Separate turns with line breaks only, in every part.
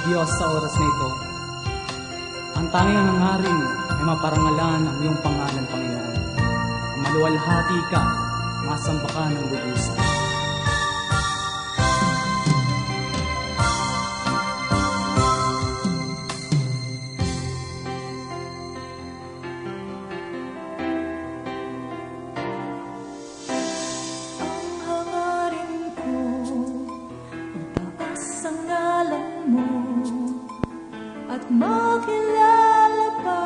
Diyos sa oras na ito, ang tanging nangaring ay maparangalan ang iyong pangalan, Panginoon. Ang maluwalhati ka, masamba ka ng lubusan.
Ang makilala pa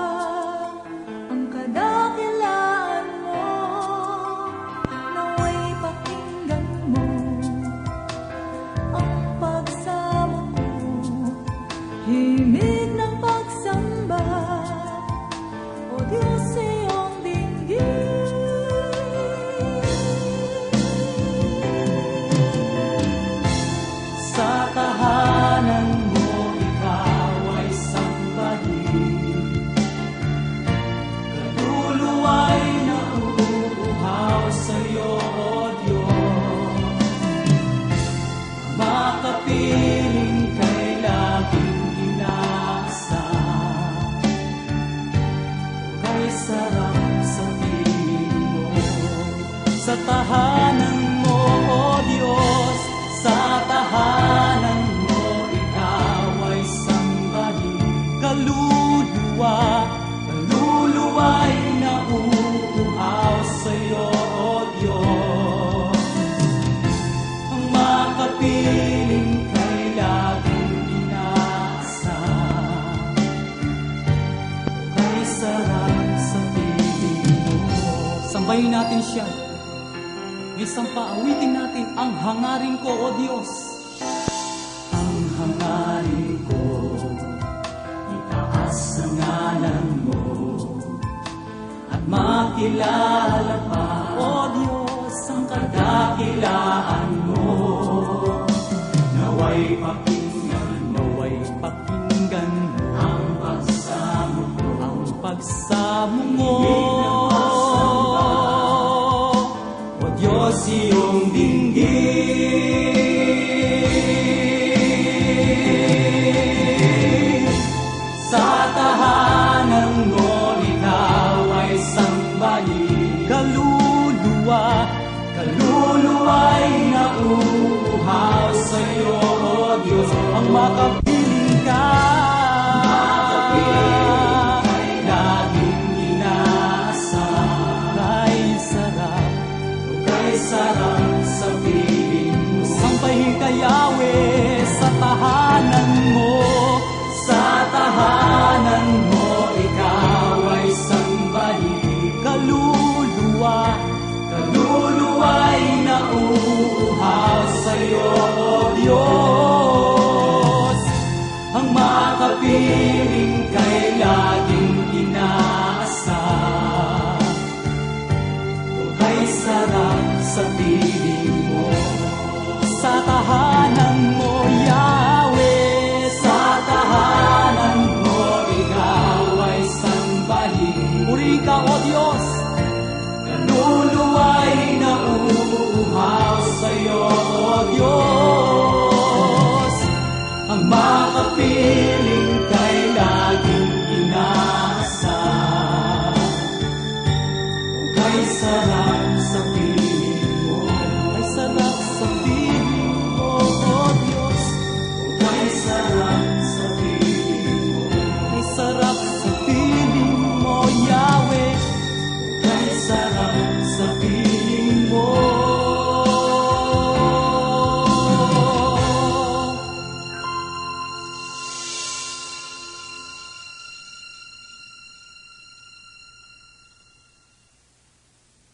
ang kadakilaan mo. Naway pakinggan mo ang pagsamo ko, himig
tahanan mo, ikaw ay sambahin. Kaluluwa, kaluluwa'y nauuhaw sa iyo, O Diyos. Ang makapiling kay laging inaasa. Kay sarap sa piling mo. Sambahin natin siya. May sampa, awitin natin ang hangarin ko, O Diyos. Ang hangarin ko, itaas ang ngalan mo, at makilala nauuhaw sa iyo, O Diyos, ang makapiling ka. Ang makapiling kay laging inaasa. Kay sarap sa piling mo Sa tahanan mo, Yahweh Sa tahanan mo, ikaw ay sambahin saudade.